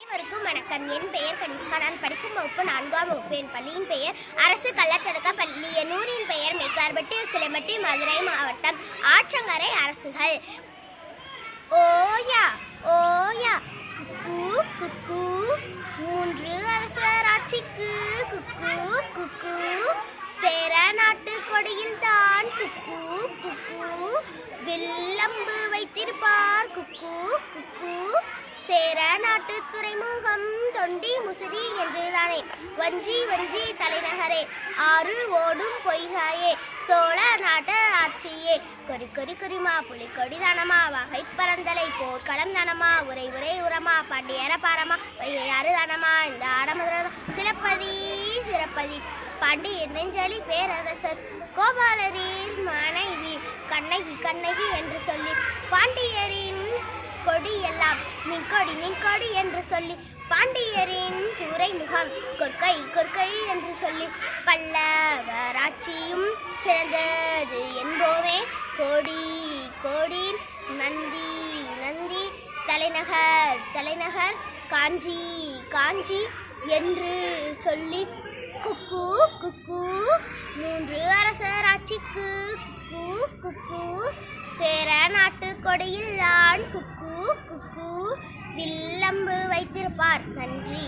அனைவருக்கும் வணக்கம். என் பெயர் கனிஷ்கா. நான் படிக்கும் வகுப்பு நான்காம் வகுப்பு என் பள்ளியின் பெயர் அரசு கள்ளத்தடுக்க பள்ளி. என் ஊரின் பெயர் மெக்கார்பட்டி சிலம்பட்டி மதுரை மாவட்டம் ஆற்றங்கரை அரசுகள். ஓயா ஓயா குக்கு குக்கு மூன்று அரசராட்சிக்கு குக்கு குக்கு சேர நாட்டு கொடியில் தான் குக்கு குக்கு வில்லம்பு வைத்திருப்பார். குக்கு குக்கு சேர நாட்டு துறைமுகம் தொண்டி முசிறி என்றுதானே. வஞ்சி வஞ்சி தலைநகரே ஆறு ஓடும் பொய்காயே சோழ நாட்டு ஆட்சியே. கொடி கொடி குறிமா புலிக்கொடி தானமா வகை பரந்தலை போர்க்களம் தானமா உரை உரை உரமா பாண்டியர பாரமா வையாறு தானமா இந்த ஆடமதுர சிலப்பதி சிறப்பதி பாண்டிய நெஞ்சலி பேரரசர் கோபாலரின் மனைவி கண்ணகி கண்ணகி என்று சொல்லி பாண்டியரின் கொடி எல்லாம் மின்கொடி மின்கொடி என்று சொல்லி பாண்டியரின் துறைமுகம். கொற்கை கொற்கை என்று சொல்லி பல்லவராட்சியும் சிறந்தது என்போமே. கோடி கோடி நந்தி நந்தி தலைநகர் தலைநகர் காஞ்சி காஞ்சி என்று சொல்லி குக்கு குக்கு மூன்று அரசராட்சிக்கு குக்கு குக்கு. சேர நாட்டு கொடியில் ஆண் குக்கு. குக்கு வில்லம்பு வைத்திருப்பார். நன்றி.